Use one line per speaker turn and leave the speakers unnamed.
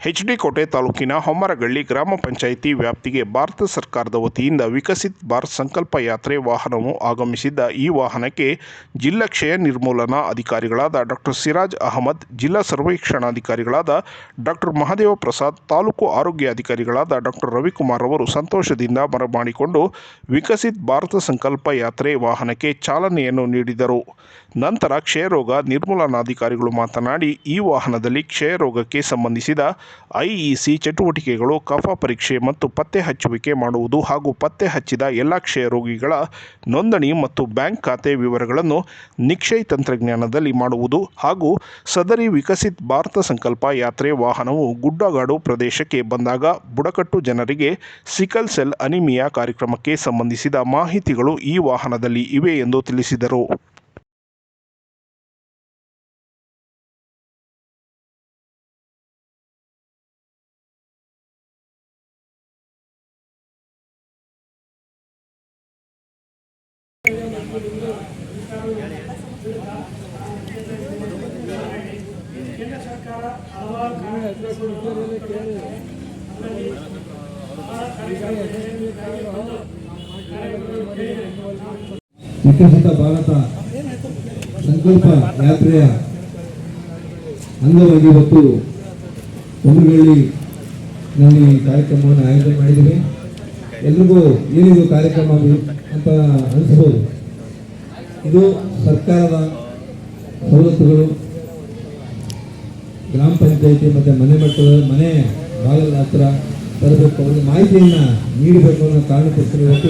H D ಕೋಟೆ ತಾಲೂಕಿನ ಹೊಮ್ಮರಗಳ್ಳಿ ಗ್ರಾಮ ಪಂಚಾಯಿತಿ ವ್ಯಾಪ್ತಿಗೆ ಭಾರತ ಸರ್ಕಾರದ ವತಿಯಿಂದ ವಿಕಸಿತ್ ಭಾರತ್ ಸಂಕಲ್ಪ ಯಾತ್ರೆ ವಾಹನವು ಆಗಮಿಸಿದ್ದ ಈ ವಾಹನಕ್ಕೆ ಜಿಲ್ಲಾ ಕ್ಷಯ ನಿರ್ಮೂಲನಾ ಅಧಿಕಾರಿಗಳಾದ ಡಾಕ್ಟರ್ ಸಿರಾಜ್ ಅಹಮದ್, ಜಿಲ್ಲಾ ಸರ್ವೇಕ್ಷಣಾಧಿಕಾರಿಗಳಾದ ಡಾಕ್ಟರ್ ಮಹಾದೇವ ಪ್ರಸಾದ್, ತಾಲೂಕು ಆರೋಗ್ಯ ಅಧಿಕಾರಿಗಳಾದ ಡಾಕ್ಟರ್ ರವಿಕುಮಾರ್ ಅವರು ಸಂತೋಷದಿಂದ ಬರಮಾಡಿಕೊಂಡು ವಿಕಸಿತ್ ಭಾರತ ಸಂಕಲ್ಪ ಯಾತ್ರೆ ವಾಹನಕ್ಕೆ ಚಾಲನೆಯನ್ನು ನೀಡಿದರು. ನಂತರ ಕ್ಷಯರೋಗ ನಿರ್ಮೂಲನಾಧಿಕಾರಿಗಳು ಮಾತನಾಡಿ, ಈ ವಾಹನದಲ್ಲಿ ಕ್ಷಯರೋಗಕ್ಕೆ ಸಂಬಂಧಿಸಿದ ಐಇಸಿ ಚಟುವಟಿಕೆಗಳು, ಕಫ ಪರೀಕ್ಷೆ ಮತ್ತು ಪತ್ತೆ ಹಚ್ಚುವಿಕೆ ಮಾಡುವುದು ಹಾಗೂ ಪತ್ತೆ ಹಚ್ಚಿದ ಎಲ್ಲ ಕ್ಷಯರೋಗಿಗಳ ನೋಂದಣಿ ಮತ್ತು ಬ್ಯಾಂಕ್ ಖಾತೆ ವಿವರಗಳನ್ನು ನಿಕ್ಷಯ್ ತಂತ್ರಜ್ಞಾನದಲ್ಲಿ ಮಾಡುವುದು ಹಾಗೂ ಸದರಿ ವಿಕಸಿತ್ ಭಾರತ ಸಂಕಲ್ಪ ಯಾತ್ರೆ ವಾಹನವು ಗುಡ್ಡಗಾಡು ಪ್ರದೇಶಕ್ಕೆ ಬಂದಾಗ ಬುಡಕಟ್ಟು ಜನರಿಗೆ ಸಿಕಲ್ ಸೆಲ್ ಅನಿಮಿಯಾ ಕಾರ್ಯಕ್ರಮಕ್ಕೆ ಸಂಬಂಧಿಸಿದ ಮಾಹಿತಿಗಳು ಈ ವಾಹನದಲ್ಲಿ ಇವೆ ಎಂದು ತಿಳಿಸಿದರು.
ವಿಕಸಿತ ಭಾರತ ಸಂಕಲ್ಪ ಯಾತ್ರೆಯ ಅಂಗವಾಗಿ ಇವತ್ತು ಕುಂಬ್ರಗಳ್ಳಿ ನಾವು ಈ ಕಾರ್ಯಕ್ರಮವನ್ನು ಆಯೋಜನೆ ಮಾಡಿದ್ದೀವಿ. ಎಲ್ರಿಗೂ ಏನಿದು ಕಾರ್ಯಕ್ರಮ ಅಂತ ಅನಿಸ್ಬೋದು ಇದು ಸರ್ಕಾರದ ಸವಲತ್ತುಗಳು. ಗ್ರಾಮ ಪಂಚಾಯಿತಿ ಮತ್ತು ಮನೆ ಮಟ್ಟದ ಮನೆ ಬಾಗಿಲ ಹತ್ರ ತರಬೇಕು ಅವ್ರಿಗೆ ಮಾಹಿತಿಯನ್ನು ನೀಡಬೇಕು ಅನ್ನೋ ಕಾರಣಕ್ಕೋಸ್ಕರ ಇವತ್ತು